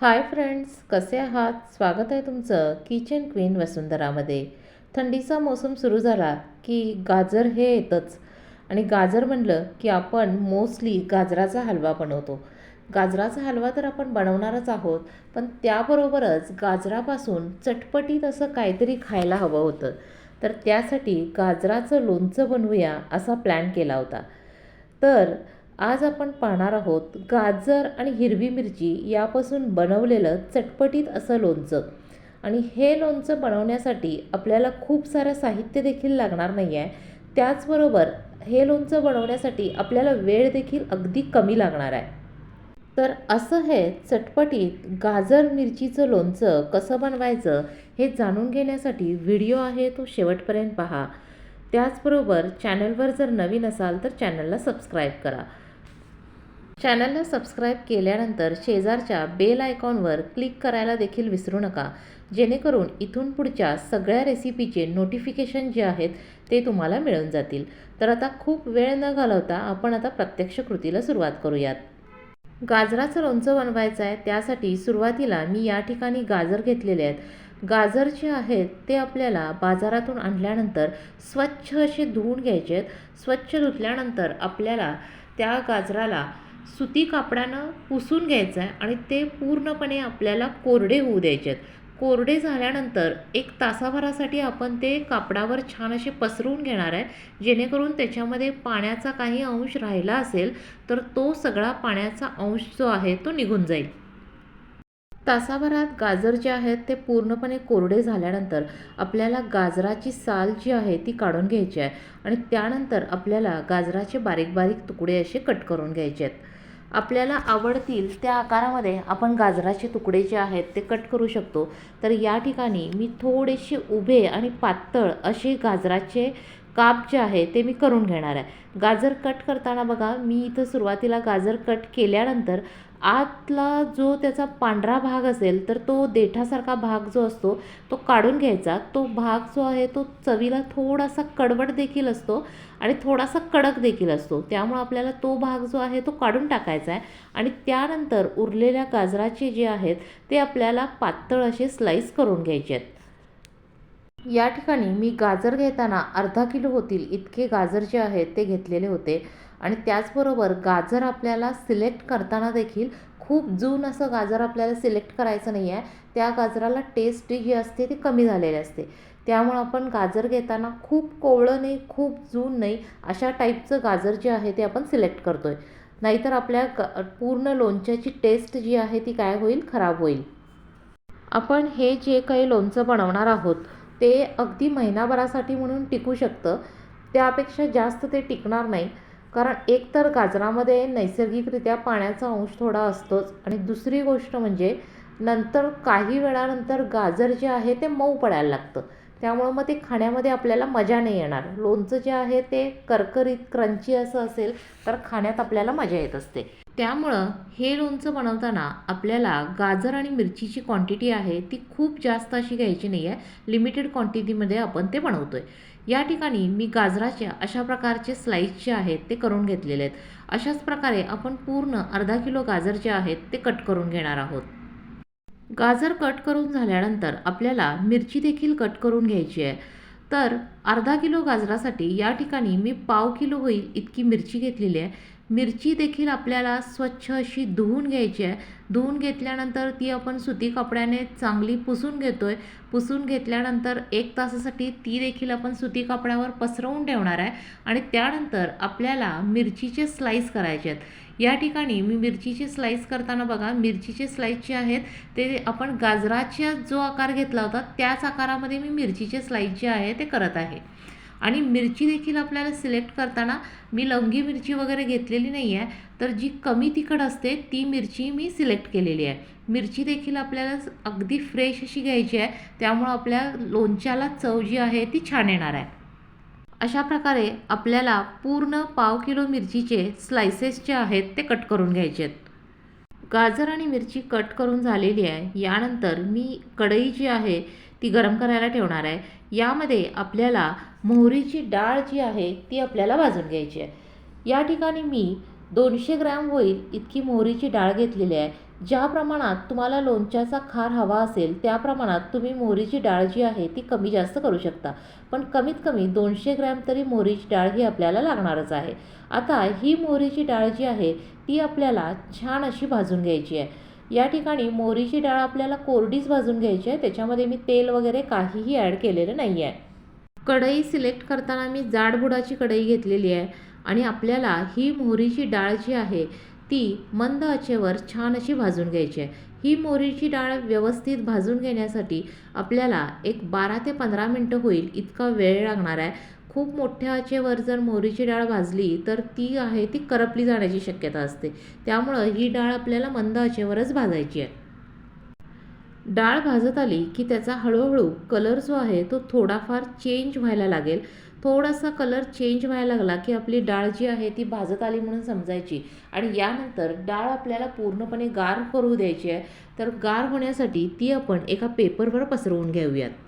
Hi friends कसे आहात? स्वागत आहे तुमचं किचन क्वीन वसुंधरामध्ये. थंडीचा मोसम सुरू झाला की गाजर हे येतंच. आणि गाजर म्हणलं की आपण मोस्टली गाजराचा हलवा बनवतो. गाजराचा हलवा तर आपण बनवणारच आहोत पण त्याबरोबरच गाजरापासून चटपटीत असं काहीतरी खायला हवं होतं. तर त्यासाठी गाजराचं लोणचं बनवूया असा प्लॅन केला होता. तर आज आपण पाहणार आहोत गाजर आणि हिरवी मिरची यापासून बनवलेलं चटपटीत असं लोणचं. आणि हे लोणचं बनवण्यासाठी आपल्याला खूप सारं साहित्य देखील लागणार नाही आहे त्याचबरोबर हे लोणचं बनवण्यासाठी आपल्याला वेळ देखील अगदी कमी लागणार आहे. तर असं हे चटपटीत गाजर मिरचीचं लोणचं कसं बनवायचं हे जाणून घेण्यासाठी व्हिडिओ आहे तो शेवटपर्यंत पहा. त्याचबरोबर चॅनलवर जर नवीन असाल तर चॅनलला सबस्क्राईब करा. चॅनलला सबस्क्राईब केल्यानंतर शेजारच्या बेल आयकॉनवर क्लिक करायला देखील विसरू नका. जेणेकरून इथून पुढच्या सगळ्या रेसिपीचे नोटिफिकेशन जे आहेत ते तुम्हाला मिळून जातील. तर आता खूप वेळ न घालवता आपण आता प्रत्यक्ष कृतीला सुरुवात करूयात. गाजराचं लोणचं बनवायचं आहे त्यासाठी सुरुवातीला मी या ठिकाणी गाजर घेतलेले आहेत. गाजर जे आहेत ते आपल्याला बाजारातून आणल्यानंतर स्वच्छ असे धुवून घ्यायचे आहेत. स्वच्छ धुतल्यानंतर आपल्याला त्या गाजराला सुती कापडानं पुसून घ्यायचं आहे आणि ते पूर्णपणे आपल्याला कोरडे होऊ द्यायचे आहेत. कोरडे झाल्यानंतर एक तासाभरासाठी आपण ते कापडावर छान असे पसरवून घेणार आहे. जेणेकरून त्याच्यामध्ये पाण्याचा काही अंश राहिला असेल तर तो सगळा पाण्याचा अंश जो आहे तो निघून जाईल. तासाभरात गाजर जे आहेत ते पूर्णपणे कोरडे झाल्यानंतर आपल्याला गाजराची साल जी आहे ती काढून घ्यायची आहे आणि त्यानंतर आपल्याला गाजराचे बारीक बारीक तुकडे असे कट करून घ्यायचे आहेत. आपल्याला आवडतील त्या आकारामध्ये आपण गाजराचे तुकडे जे आहेत ते कट करू शकतो. तर या ठिकाणी मी थोडेसे उभे आणि पातळ असे गाजराचे काप जे आहे ते मी करून घेणार आहे. गाजर कट करताना बघा मी इथं सुरुवातीला गाजर कट केल्यानंतर आतला जो त्याचा पांढरा भाग असेल तर तो देठासारखा भाग जो असतो तो काढून घ्यायचा. तो भाग जो आहे तो चवीला थोडासा कडवट देखील असतो आणि थोडासा कडक देखील असतो. त्यामुळे आपल्याला तो भाग जो आहे तो काढून टाकायचा आहे आणि त्यानंतर उरलेल्या गाजराचे जे आहेत ते आपल्याला पातळ असे स्लाईस करून घ्यायचे आहेत. या ठिकाणी मी गाजर घेताना अर्धा किलो होतील इतके गाजर जे आहेत ते घेतलेले होते. आणि त्याचबरोबर गाजर आपल्याला सिलेक्ट करताना देखील खूप जून असं गाजर आपल्याला सिलेक्ट करायचं नाही आहे. त्या गाजराला टेस्ट जी असते ती कमी झालेली असते. त्यामुळं आपण गाजर घेताना खूप कोवळं नाही खूप जून नाही अशा टाईपचं गाजर जे आहे ते आपण सिलेक्ट करतो आहे नाहीतर आपल्या ग पूर्ण लोणच्याची टेस्ट जी आहे ती काय होईल? खराब होईल. आपण हे जे काही लोणचं बनवणार आहोत ते अगदी महिनाभरासाठी म्हणून टिकू शकतं. त्यापेक्षा जास्त ते टिकणार नाही. कारण एकतर गाजरामध्ये नैसर्गिकरित्या पाण्याचा अंश थोडा असतोच. आणि दुसरी गोष्ट म्हणजे नंतर काही वेळानंतर गाजर जे आहे ते मऊ पडायला लागतं. त्यामुळं मग ते खाण्यामध्ये आपल्याला मजा नाही येणार. लोणचं जे आहे ते करकरीत क्रंची असं असेल तर खाण्यात आपल्याला मजा येत असते. त्यामुळं हे लोणचं बनवताना आपल्याला गाजर आणि मिरचीची क्वांटिटी आहे ती खूप जास्त अशी घ्यायची नाही आहे लिमिटेड क्वांटिटीमध्ये आपण ते बनवतो आहे या ठिकाणी मी गाजराच्या अशा प्रकारचे स्लाईस जे आहेत ते करून घेतलेले आहेत. अशाच प्रकारे आपण पूर्ण अर्धा किलो गाजर जे आहेत ते कट करून घेणार आहोत. गाजर कट करून झाल्यानंतर आपल्याला मिरची देखील कट करून घ्यायची आहे. तर अर्धा किलो गाजरासाठी या ठिकाणी मी पाव किलो होईल इतकी मिरची घेतलेली आहे. मिरची देखील आपल्याला स्वच्छ अशी धुवून घ्यायची आहे. धुवून घेतल्यानंतर ती आपण सुती कपड्याने चांगली पुसून घेतो आहे पुसून घेतल्यानंतर एक तासासाठी ती देखील आपण सुती कपड्यावर पसरवून ठेवणार आहे. आणि त्यानंतर आपल्याला मिरचीचे स्लाईस करायचे आहेत. या ठिकाणी मी मिरचीचे स्लाईस करताना बघा मिरचीचे स्लाईस जे आहेत ते आपण गाजराच्या जो आकार घेतला होता त्याच आकारामध्ये मी मिरचीचे स्लाईस जे आहे ते करत आहे. आणि मिरची देखील आपल्याला सिलेक्ट करताना मी लवंगी मिरची वगैरे घेतलेली नाही आहे तर जी कमी तिखट असते ती मिरची मी सिलेक्ट केलेली आहे. मिरची देखील आपल्याला अगदी फ्रेश अशी घ्यायची आहे त्यामुळं आपल्या लोणच्याला चव जी आहे ती छान येणार आहे. अशा प्रकारे आपल्याला पूर्ण पाव किलो मिरचीचे स्लायसेस जे आहेत ते कट करून घ्यायचे आहेत. गाजर आणि मिरची कट करून झालेली आहे यानंतर मी कढई जी आहे ती गरम करायला ठेवणार आहे. यामध्ये आपल्याला मोहरीची डाळ जी आहे ती आपल्याला भाजून घ्यायची आहे. या ठिकाणी मी दोनशे ग्रॅम होईल इतकी मोहरीची डाळ घेतलेली आहे. ज्या प्रमाणात तुम्हाला लोणच्याचा खार हवा असेल त्या प्रमाणात तुम्ही मोहरीची डाळ जी आहे ती कमी जास्त करू शकता. पण कमीत कमी दोनशे ग्रॅम तरी मोहरीची डाळ ही आपल्याला लागणारच आहे. आता ही मोहरीची डाळ जी आहे ती आपल्याला छान अशी भाजून घ्यायची आहे. या ठिकाणी मोहरीची डाळ आपल्याला कोरडीच भाजून घ्यायची आहे. त्याच्यामध्ये मी तेल वगैरे काहीही ॲड केलेलं नाही आहे. कढई सिलेक्ट करताना मी जाडबुडाची कढई घेतलेली आहे आणि आपल्याला ही मोहरीची डाळ जी आहे ती मंद आचेवर छान अशी भाजून घ्यायची आहे. ही मोहरीची डाळ व्यवस्थित भाजून घेण्यासाठी आपल्याला एक बारा ते पंधरा मिनटं होईल इतका वेळ लागणार आहे. खूप मोठ्या आचेवर जर मोहरीची डाळ भाजली तर ती आहे ती करपली जाण्याची शक्यता असते. त्यामुळं ही डाळ आपल्याला मंद आचेवरच भाजायची आहे. डाळ भाजत आली की त्याचा हळूहळू कलर जो आहे तो थोडाफार चेंज व्हायला लागेल. थोडासा कलर चेंज व्हायला लागला की आपली डाळ जी आहे ती भाजत आली म्हणून समजायची. आणि यानंतर डाळ आपल्याला पूर्णपणे गार करू द्यायची आहे. तर गार होण्यासाठी ती आपण एका पेपरवर पसरवून घेऊयात.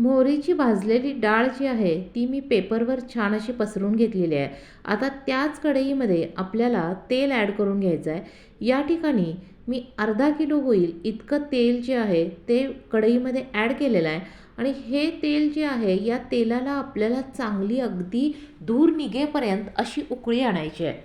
मोहरीची भाजलेली डाळ जी आहे ती मी पेपरवर छान अशी पसरून घेतलेली आहे. आता त्याच कढईमध्ये आपल्याला तेल ॲड करून घ्यायचं आहे. या ठिकाणी मी अर्धा किलो होईल इतकं तेल जे आहे ते कढईमध्ये ॲड केलेलं आहे. आणि हे तेल जे आहे या तेलाला आपल्याला चांगली अगदी धूर निघेपर्यंत अशी उकळी आणायची आहे.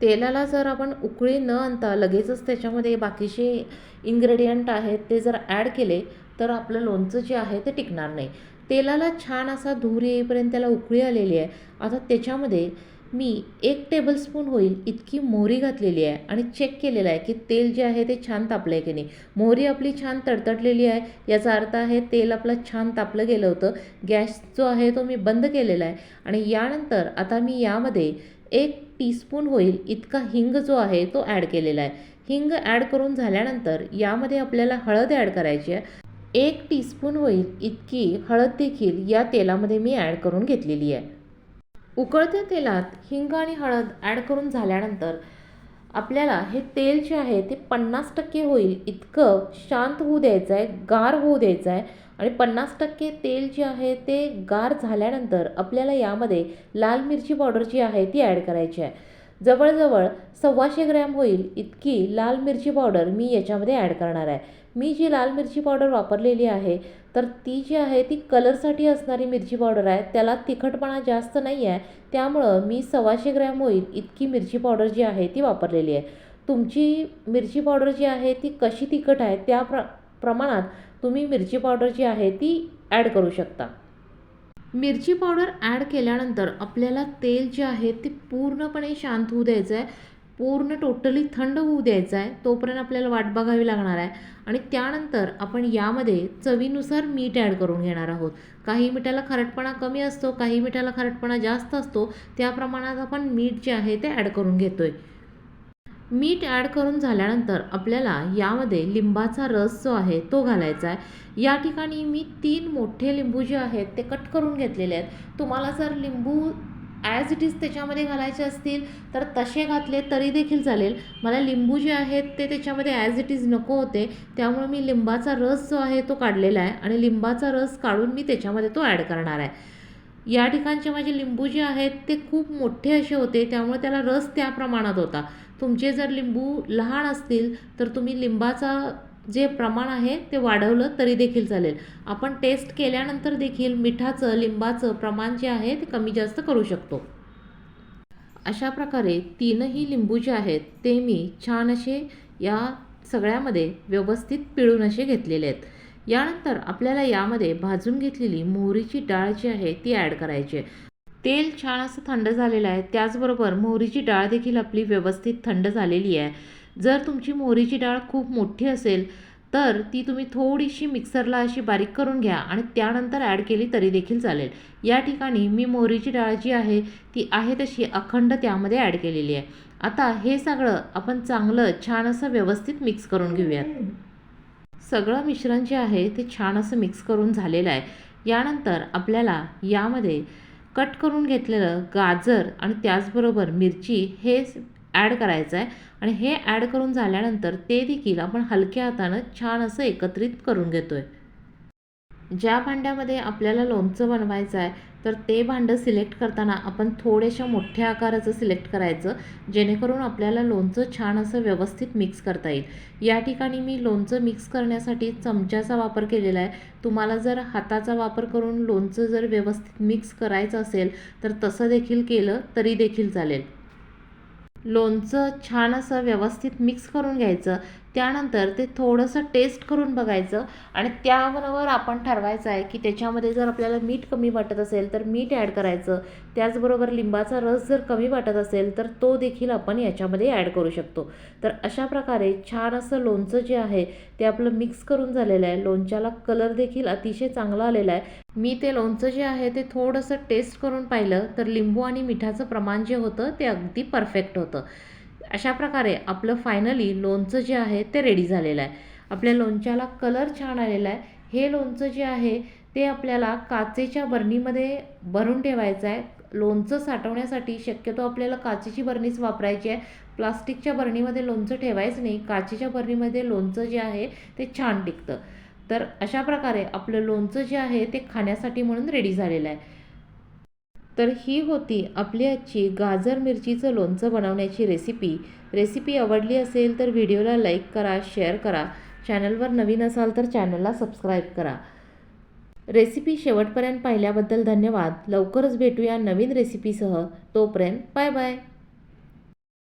तेलाला जर आपण उकळी न आणता लगेचच त्याच्यामध्ये बाकीचे इन्ग्रेडियंट आहेत ते जर ॲड केले तर आपलं लोणचं जे आहे ते टिकणार नाही. तेलाला छान असा धूर येईपर्यंत त्याला उकळी आलेली आहे. आता त्याच्यामध्ये मी एक टेबलस्पून होईल इतकी मोहरी घातलेली आहे आणि चेक केलेलं आहे की तेल जे आहे ते छान तापलं आहे की नाही. मोहरी आपली छान तडतडलेली आहे. याचा अर्थ आहे तेल आपलं छान तापलं गेलं होतं. गॅस जो आहे तो मी बंद केलेला आहे. आणि यानंतर आता मी यामध्ये एक टीस्पून होईल इतका हिंग जो आहे तो ॲड केलेला आहे. हिंग ॲड करून झाल्यानंतर यामध्ये आपल्याला हळद ॲड करायची आहे. एक टीस्पून होईल इतकी हळद देखील या तेलामध्ये मी ॲड करून घेतलेली आहे. उकळत्या तेलात हिंग आणि हळद ॲड करून झाल्यानंतर आपल्याला हे तेल जे आहे ते पन्नास टक्के होईल इतकं शांत होऊ द्यायचं आहे गार होऊ द्यायचं आहे आणि पन्नास टक्के तेल जे आहे ते गार झाल्यानंतर आपल्याला यामध्ये लाल मिरची पावडर जी आहे ती ॲड करायची आहे. जवळजवळ सव्वाशे ग्रॅम होईल इतकी लाल मिरची पावडर मी याच्यामध्ये ॲड करणार आहे. मी जी लाल मिरची पावडर वापरलेली आहे तर ती जी आहे ती कलरसाठी असणारी मिरची पावडर आहे त्याला तिखटपणा जास्त नाही आहे त्यामुळं मी सव्वाशे ग्रॅम होईल इतकी मिरची पावडर जी आहे ती वापरलेली आहे. तुमची मिरची पावडर जी आहे ती कशी तिखट आहे त्या प्र प्रमाणात तुम्ही मिरची पावडर जी आहे ती ॲड करू शकता. मिरची पावडर ॲड केल्यानंतर आपल्याला तेल जे आहे ते पूर्णपणे शांत होऊ द्यायचं आहे पूर्ण टोटली थंड होऊ द्यायचं आहे तोपर्यंत आपल्याला वाट बघावी लागणार आहे. आणि त्यानंतर आपण यामध्ये चवीनुसार मीठ ॲड करून घेणार आहोत. काही मिठाला खारटपणा कमी असतो काही मिठाला खारटपणा जास्त असतो. त्या प्रमाणात आपण मीठ जे आहे ते ॲड करून घेतो आहे मीठ ॲड करून झाल्यानंतर आपल्याला यामध्ये लिंबाचा रस जो आहे तो घालायचा आहे. या ठिकाणी मी तीन मोठे लिंबू जे आहेत ते कट करून घेतलेले आहेत. तुम्हाला जर लिंबू ॲज इट इज त्याच्यामध्ये घालायचे असतील तर तसे घातले तरी देखील चालेल. मला लिंबू जे आहेत ते त्याच्यामध्ये ॲज इट इज नको होते. त्यामुळे मी लिंबाचा रस जो आहे तो काढलेला आहे आणि लिंबाचा रस काढून मी त्याच्यामध्ये तो ॲड करणार आहे. या ठिकाणचे माझे लिंबू जे आहेत ते खूप मोठे असे होते त्यामुळे त्याला रस त्या प्रमाणात होता. तुमचे जर लिंबू लहान असतील तर तुम्ही लिंबाचा जे प्रमाण आहे ते वाढवलं तरी देखील चालेल. आपण टेस्ट केल्यानंतर देखील मिठाचं लिंबाचं प्रमाण जे आहे ते कमी जास्त करू शकतो. अशा प्रकारे तीनही लिंबू जे आहेत ते मी छान असे या सगळ्यामध्ये व्यवस्थित पिळून असे घेतलेले आहेत. यानंतर आपल्याला यामध्ये भाजून घेतलेली मोहरीची डाळ जी आहे ती ॲड करायची आहे. तेल छान असं थंड झालेलं आहे. त्याचबरोबर मोहरीची डाळ देखील आपली व्यवस्थित थंड झालेली आहे. जर तुमची मोहरीची डाळ खूप मोठी असेल तर ती तुम्ही थोडीशी मिक्सरला अशी बारीक करून घ्या आणि त्यानंतर ॲड केली तरी देखील चालेल. या ठिकाणी मी मोहरीची डाळ जी आहे ती आहे तशी अखंड त्यामध्ये ॲड केलेली आहे. आता हे सगळं आपण चांगलं छान असं व्यवस्थित मिक्स करून घेऊयात. सगळं मिश्रण जे आहे ते छान असं मिक्स करून झालेलं आहे. यानंतर आपल्याला यामध्ये कट करून घेतलेलं गाजर आणि त्याचबरोबर मिरची हे ॲड करायचं आहे. आणि हे ॲड करून झाल्यानंतर ते देखील आपण हलक्या हातानं छान असं एकत्रित करून घेतो आहे ज्या भांड्यामध्ये आपल्याला लोणचं बनवायचं आहे तर ते भांडं सिलेक्ट करताना आपण थोड्याशा मोठ्या आकाराचं सिलेक्ट करायचं जेणेकरून आपल्याला लोणचं छान असं व्यवस्थित मिक्स करता येईल. या ठिकाणी मी लोणचं मिक्स करण्यासाठी चमच्याचा वापर केलेला आहे. तुम्हाला जर हाताचा वापर करून लोणचं जर व्यवस्थित मिक्स करायचं असेल तर तसं देखील केलं तरी देखील चालेल. लोणचं छान असं व्यवस्थित मिक्स करून घ्यायचं. त्यानंतर ते थोडंसं टेस्ट करून बघायचं आणि त्याबरोबर आपण ठरवायचं आहे की त्याच्यामध्ये जर आपल्याला मीठ कमी वाटत असेल तर मीठ ॲड करायचं. त्याचबरोबर लिंबाचा रस जर कमी वाटत असेल तर तो देखील आपण याच्यामध्ये ॲड करू शकतो. तर अशा प्रकारे छान असं लोणचं जे आहे ते आपलं मिक्स करून झालेलं आहे. लोणच्याला कलर देखील अतिशय चांगला आलेला आहे. मी ते लोणचं जे आहे ते थोडंसं टेस्ट करून पाहिलं तर लिंबू आणि मिठाचं प्रमाण जे होतं ते अगदी परफेक्ट होतं. अशा प्रकारे आपलं फायनली लोणचं जे आहे ते रेडी झालेलं आहे. आपल्या लोणच्याला कलर छान आलेला आहे. हे लोणचं जे आहे ते आपल्याला काचेच्या बरणीमध्ये भरून ठेवायचं आहे. लोणचं साठवण्यासाठी शक्यतो आपल्याला काचेची बरणीच वापरायची आहे. प्लास्टिकच्या बरणीमध्ये लोणचं ठेवायचं नाही. काचेच्या बरणीमध्ये लोणचं जे आहे ते छान टिकतं. तर अशा प्रकारे आपलं लोणचं जे आहे ते खाण्यासाठी म्हणून रेडी झालेलं आहे. तर ही होती आपली आजची गाजर मिरचीचं लोणचं बनवण्याची रेसिपी रेसिपी आवडली असेल तर व्हिडिओला लाईक करा शेअर करा. चॅनलवर नवीन असाल तर चॅनलला सबस्क्राईब करा. रेसिपी शेवटपर्यंत पाहिल्याबद्दल धन्यवाद. लवकरच भेटूया नवीन रेसिपीसह तोपर्यंत बाय बाय